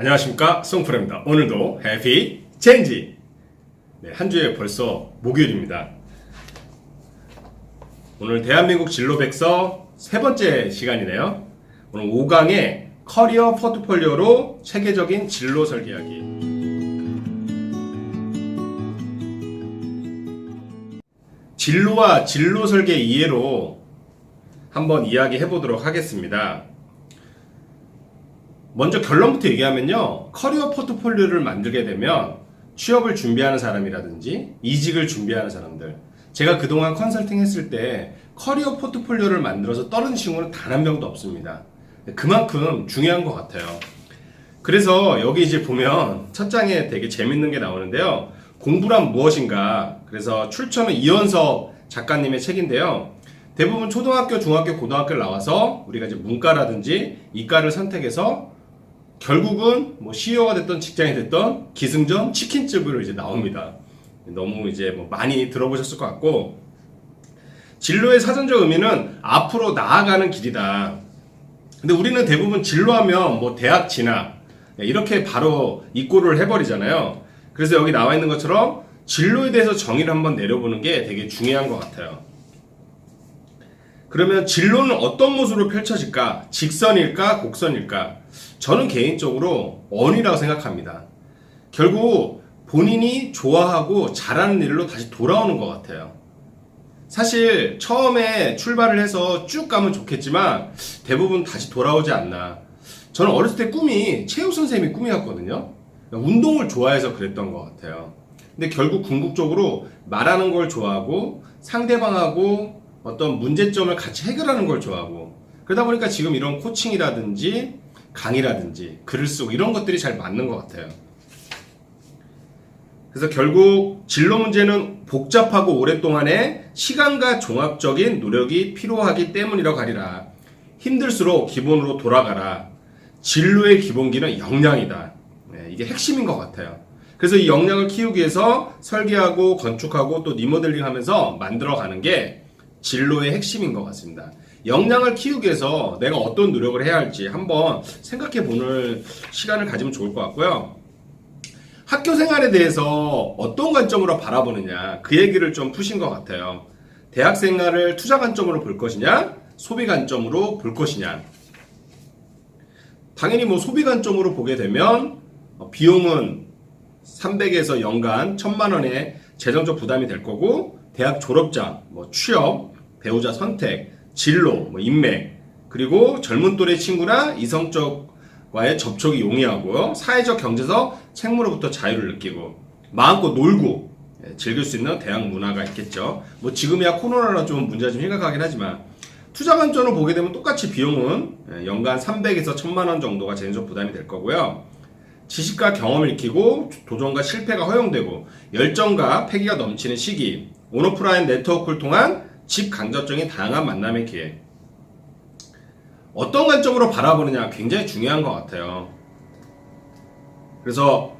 안녕하십니까 송프레입니다. 오늘도 해피 체인지 네, 한 주에 벌써 목요일입니다. 오늘 대한민국 진로백서 세 번째 시간이네요. 오늘 5강의 커리어 포트폴리오로 체계적인 진로 설계하기 진로와 진로 설계 이해로 한번 이야기해 보도록 하겠습니다. 먼저 결론부터 얘기하면요. 커리어 포트폴리오를 만들게 되면 취업을 준비하는 사람이라든지 이직을 준비하는 사람들. 제가 그동안 컨설팅 했을 때 커리어 포트폴리오를 만들어서 떨어진 친구는 단 한 명도 없습니다. 그만큼 중요한 것 같아요. 그래서 여기 이제 보면 첫 장에 되게 재밌는 게 나오는데요. 공부란 무엇인가. 그래서 출처는 이현석 작가님의 책인데요. 대부분 초등학교, 중학교, 고등학교를 나와서 우리가 이제 문과라든지 이과를 선택해서 결국은 뭐 CEO가 됐던 직장이 됐던 기승전 치킨집으로 이제 나옵니다. 너무 이제 뭐 많이 들어보셨을 것 같고 진로의 사전적 의미는 앞으로 나아가는 길이다. 근데 우리는 대부분 진로하면 뭐 대학 진학 이렇게 바로 입고를 해버리잖아요. 그래서 여기 나와 있는 것처럼 진로에 대해서 정의를 한번 내려보는 게 되게 중요한 것 같아요. 그러면 진로는 어떤 모습으로 펼쳐질까? 직선일까? 곡선일까? 저는 개인적으로 원이라고 생각합니다. 결국 본인이 좋아하고 잘하는 일로 다시 돌아오는 것 같아요. 사실 처음에 출발을 해서 쭉 가면 좋겠지만 대부분 다시 돌아오지 않나. 저는 어렸을 때 꿈이 체육 선생님이 꿈이었거든요. 운동을 좋아해서 그랬던 것 같아요. 근데 결국 궁극적으로 말하는 걸 좋아하고 상대방하고 어떤 문제점을 같이 해결하는 걸 좋아하고 그러다 보니까 지금 이런 코칭이라든지 강의라든지 글을 쓰고 이런 것들이 잘 맞는 것 같아요. 그래서 결국 진로 문제는 복잡하고 오랫동안의 시간과 종합적인 노력이 필요하기 때문이라고 하리라. 힘들수록 기본으로 돌아가라. 진로의 기본기는 역량이다. 네, 이게 핵심인 것 같아요. 그래서 이 역량을 키우기 위해서 설계하고 건축하고 또 리모델링 하면서 만들어 가는 게 진로의 핵심인 것 같습니다. 역량을 키우기 위해서 내가 어떤 노력을 해야 할지 한번 생각해 보는 시간을 가지면 좋을 것 같고요. 학교 생활에 대해서 어떤 관점으로 바라보느냐 그 얘기를 좀 푸신 것 같아요. 대학 생활을 투자 관점으로 볼 것이냐 소비 관점으로 볼 것이냐 당연히 뭐 소비 관점으로 보게 되면 어, 비용은 300에서 연간 1000만 원의 재정적 부담이 될 거고 대학 졸업자, 뭐 취업, 배우자 선택, 진로, 뭐 인맥 그리고 젊은 또래 친구나 이성적과의 접촉이 용이하고요. 사회적 경제적 책무로부터 자유를 느끼고 마음껏 놀고 예, 즐길 수 있는 대학 문화가 있겠죠. 뭐 지금이야 코로나로 좀 문제가 좀 심각하긴 하지만 투자 관점으로 보게 되면 똑같이 비용은 예, 연간 300에서 1000만 원 정도가 재정적 부담이 될 거고요. 지식과 경험을 익히고 도전과 실패가 허용되고 열정과 패기가 넘치는 시기 온오프라인 네트워크를 통한 직간접적인 다양한 만남의 기회 어떤 관점으로 바라보느냐 굉장히 중요한 것 같아요 그래서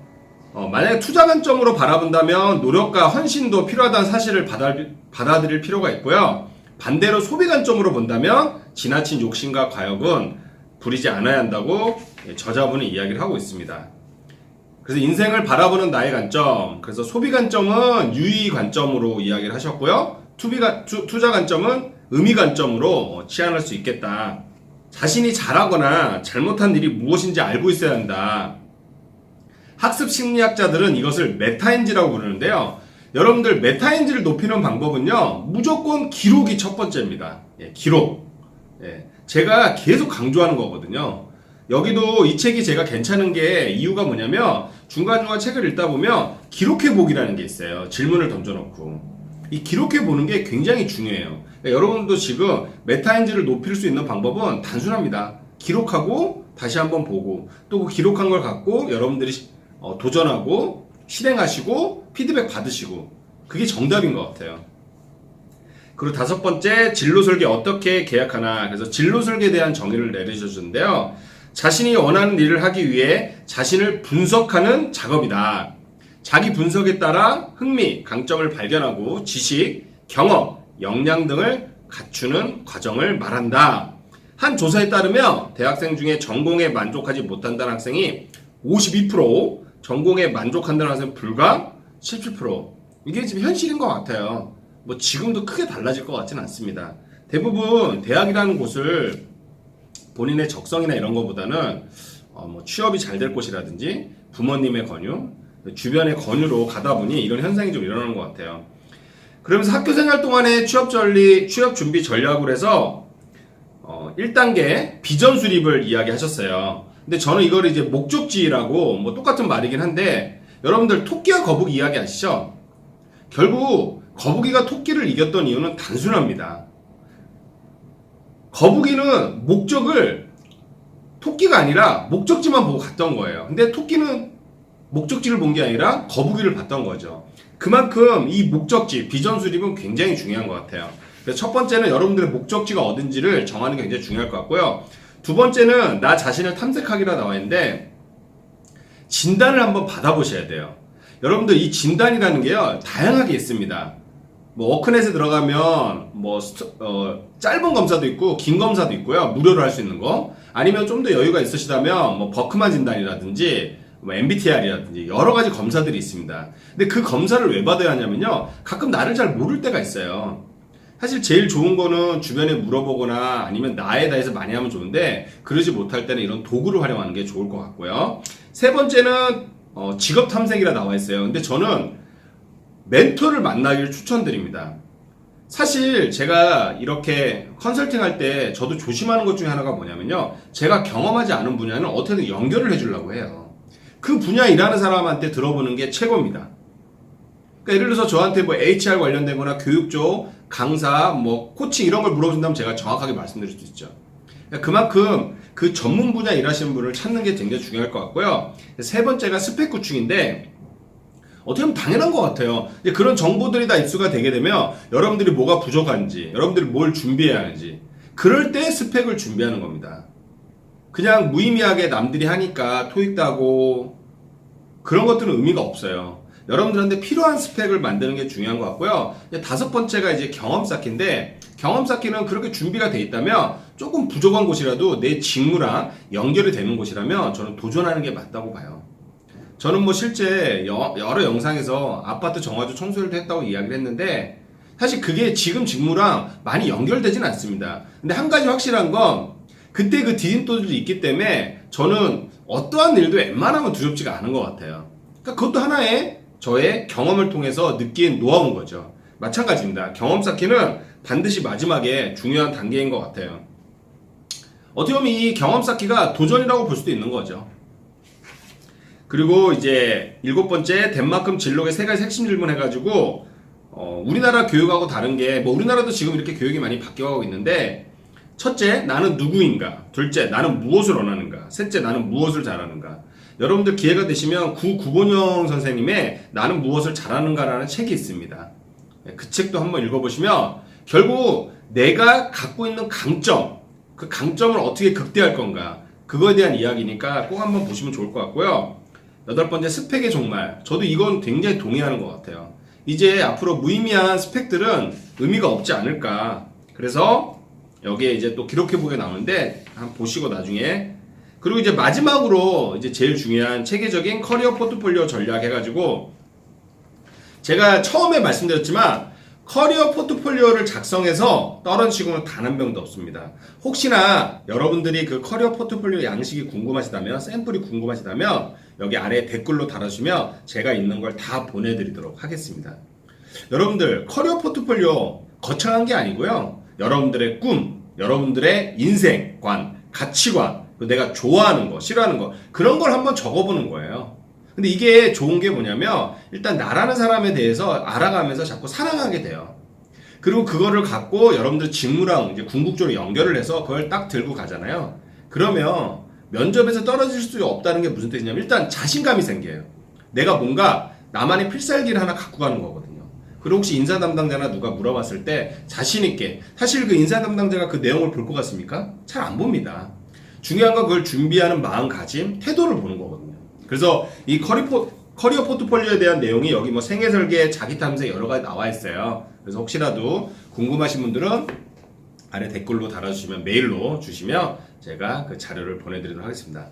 어, 만약에 투자 관점으로 바라본다면 노력과 헌신도 필요하다는 사실을 받아, 받아들일 필요가 있고요 반대로 소비 관점으로 본다면 지나친 욕심과 과욕은 부리지 않아야 한다고 예, 저자분은 이야기를 하고 있습니다. 그래서 인생을 바라보는 나의 관점, 그래서 소비 관점은 유의 관점으로 이야기를 하셨고요. 투비가, 투, 투자 관점은 의미 관점으로 치환할 수 있겠다. 자신이 잘하거나 잘못한 일이 무엇인지 알고 있어야 한다. 학습 심리학자들은 이것을 메타인지라고 부르는데요. 여러분들 메타인지를 높이는 방법은요, 무조건 기록이 첫 번째입니다. 예, 기록. 예, 제가 계속 강조하는 거거든요. 여기도 이 책이 제가 괜찮은 게 이유가 뭐냐면 중간중간 책을 읽다 보면 기록해 보기라는 게 있어요. 질문을 던져놓고. 이 기록해 보는 게 굉장히 중요해요. 그러니까 여러분도 지금 메타인지를 높일 수 있는 방법은 단순합니다. 기록하고 다시 한번 보고 또 그 기록한 걸 갖고 여러분들이 어, 도전하고 실행하시고 피드백 받으시고 그게 정답인 것 같아요. 그리고 다섯 번째 진로 설계 어떻게 계약하나 그래서 진로 설계에 대한 정의를 내리셔주는데요. 자신이 원하는 일을 하기 위해 자신을 분석하는 작업이다. 자기 분석에 따라 흥미, 강점을 발견하고 지식, 경험, 역량 등을 갖추는 과정을 말한다. 한 조사에 따르면 대학생 중에 전공에 만족하지 못한다는 학생이 52%, 전공에 만족한다는 학생 불과 17%. 이게 지금 현실인 것 같아요. 뭐 지금도 크게 달라질 것 같지는 않습니다. 대부분 대학이라는 곳을 본인의 적성이나 이런 것보다는 어, 뭐 취업이 잘 될 곳이라든지 부모님의 권유, 주변의 권유로 가다 보니 이런 현상이 좀 일어나는 것 같아요. 그러면서 학교 생활 동안에 취업 전리, 취업 준비 전략을 해서 어, 1단계 비전 수립을 이야기하셨어요. 근데 저는 이걸 이제 목적지라고 뭐 똑같은 말이긴 한데 여러분들 토끼와 거북이 이야기 아시죠? 결국 거북이가 토끼를 이겼던 이유는 단순합니다. 거북이는 목적을 토끼가 아니라 목적지만 보고 갔던 거예요. 근데 토끼는 목적지를 본 게 아니라 거북이를 봤던 거죠. 그만큼 이 목적지, 비전 수립은 굉장히 중요한 것 같아요. 그래서 첫 번째는 여러분들의 목적지가 어딘지를 정하는 게 굉장히 중요할 것 같고요. 두 번째는 나 자신을 탐색하기라 나와 있는데 진단을 한번 받아보셔야 돼요. 여러분들 이 진단이라는 게요 다양하게 있습니다. 뭐 워크넷에 들어가면 뭐 어, 짧은 검사도 있고 긴 검사도 있고요 무료로 할 수 있는 거 아니면 좀 더 여유가 있으시다면 뭐 버크만 진단이라든지 뭐 MBTI라든지 여러 가지 검사들이 있습니다. 근데 그 검사를 왜 받아야 하냐면요 가끔 나를 잘 모를 때가 있어요. 사실 제일 좋은 거는 주변에 물어보거나 아니면 나에 대해서 많이 하면 좋은데 그러지 못할 때는 이런 도구를 활용하는 게 좋을 것 같고요. 세 번째는 어, 직업 탐색이라 나와 있어요. 근데 저는 멘토를 만나기를 추천드립니다. 사실 제가 이렇게 컨설팅 할 때 저도 조심하는 것 중에 하나가 뭐냐면요. 제가 경험하지 않은 분야는 어떻게든 연결을 해주려고 해요. 그 분야 일하는 사람한테 들어보는 게 최고입니다. 그러니까 예를 들어서 저한테 뭐 HR 관련된 거나 교육 쪽, 강사, 뭐 코칭 이런 걸 물어보신다면 제가 정확하게 말씀드릴 수 있죠. 그러니까 그만큼 그 전문 분야 일하시는 분을 찾는 게 굉장히 중요할 것 같고요. 세 번째가 스펙 구축인데 어떻게 보면 당연한 것 같아요. 그런 정보들이 다 입수가 되게 되면 여러분들이 뭐가 부족한지, 여러분들이 뭘 준비해야 하는지, 그럴 때 스펙을 준비하는 겁니다. 그냥 무의미하게 남들이 하니까 토익도 하고 그런 것들은 의미가 없어요. 여러분들한테 필요한 스펙을 만드는 게 중요한 것 같고요. 다섯 번째가 이제 경험 쌓기인데 경험 쌓기는 그렇게 준비가 돼 있다면 조금 부족한 곳이라도 내 직무랑 연결이 되는 곳이라면 저는 도전하는 게 맞다고 봐요. 저는 뭐 실제 여, 러 영상에서 아파트 정화조 청소를 했다고 이야기를 했는데 사실 그게 지금 직무랑 많이 연결되진 않습니다. 근데 한 가지 확실한 건 그때 그 디딤돌들이 있기 때문에 저는 어떠한 일도 웬만하면 두렵지가 않은 것 같아요. 그러니까 그것도 하나의 저의 경험을 통해서 느낀 노하우인 거죠. 마찬가지입니다. 경험 쌓기는 반드시 마지막에 중요한 단계인 것 같아요. 어떻게 보면 이 경험 쌓기가 도전이라고 볼 수도 있는 거죠. 그리고 이제 일곱 번째 덴마크 진로의 세 가지 핵심 질문 해가지고 어, 우리나라 교육하고 다른 게 뭐 우리나라도 지금 이렇게 교육이 많이 바뀌어가고 있는데 첫째 나는 누구인가 둘째 나는 무엇을 원하는가 셋째 나는 무엇을 잘하는가 여러분들 기회가 되시면 구구본영 선생님의 나는 무엇을 잘하는가라는 책이 있습니다 네, 그 책도 한번 읽어보시면 결국 내가 갖고 있는 강점 그 강점을 어떻게 극대화할 건가 그거에 대한 이야기니까 꼭 한번 보시면 좋을 것 같고요 여덟 번째 스펙의 종말. 저도 이건 굉장히 동의하는 것 같아요. 이제 앞으로 무의미한 스펙들은 의미가 없지 않을까. 그래서 여기에 이제 또 기록해보게 나오는데 한번 보시고 나중에 그리고 이제 마지막으로 이제 제일 중요한 체계적인 커리어 포트폴리오 전략 해가지고 제가 처음에 말씀드렸지만 커리어 포트폴리오를 작성해서 떨어지고는 단 한 명도 없습니다. 혹시나 여러분들이 그 커리어 포트폴리오 양식이 궁금하시다면 샘플이 궁금하시다면 여기 아래 댓글로 달아주시면 제가 있는 걸 다 보내드리도록 하겠습니다. 여러분들 커리어 포트폴리오 거창한 게 아니고요. 여러분들의 꿈, 여러분들의 인생관, 가치관, 내가 좋아하는 거, 싫어하는 거 그런 걸 한번 적어보는 거예요. 근데 이게 좋은 게 뭐냐면 일단 나라는 사람에 대해서 알아가면서 자꾸 사랑하게 돼요. 그리고 그거를 갖고 여러분들 직무랑 이제 궁극적으로 연결을 해서 그걸 딱 들고 가잖아요. 그러면 면접에서 떨어질 수 없다는 게 무슨 뜻이냐면 일단 자신감이 생겨요. 내가 뭔가 나만의 필살기를 하나 갖고 가는 거거든요. 그리고 혹시 인사 담당자나 누가 물어봤을 때 자신 있게 사실 그 인사 담당자가 그 내용을 볼 것 같습니까? 잘 안 봅니다. 중요한 건 그걸 준비하는 마음가짐, 태도를 보는 거거든요. 그래서 이 커리포, 커리어 포트폴리오에 대한 내용이 여기 뭐 생애 설계, 자기 탐색 여러 가지 나와 있어요. 그래서 혹시라도 궁금하신 분들은 아래 댓글로 달아주시면 메일로 주시면 제가 그 자료를 보내드리도록 하겠습니다.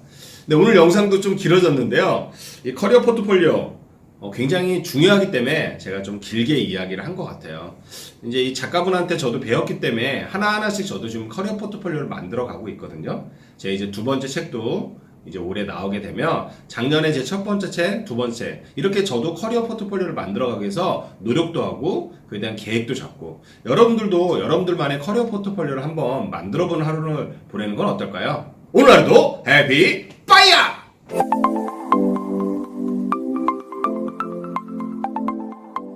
네, 오늘 영상도 좀 길어졌는데요. 이 커리어 포트폴리오 어, 굉장히 중요하기 때문에 제가 좀 길게 이야기를 한 것 같아요. 이제 이 작가분한테 저도 배웠기 때문에 하나하나씩 저도 지금 커리어 포트폴리오를 만들어 가고 있거든요. 제 이제 두 번째 책도 이제 올해 나오게 되면 작년에 제 첫 번째 책, 두 번째 책 이렇게 저도 커리어 포트폴리오를 만들어 가기 위해서 노력도 하고 그에 대한 계획도 잡고 여러분들도 여러분들만의 커리어 포트폴리오를 한번 만들어 보는 하루를 보내는 건 어떨까요? 오늘 하루도 해피 파이어!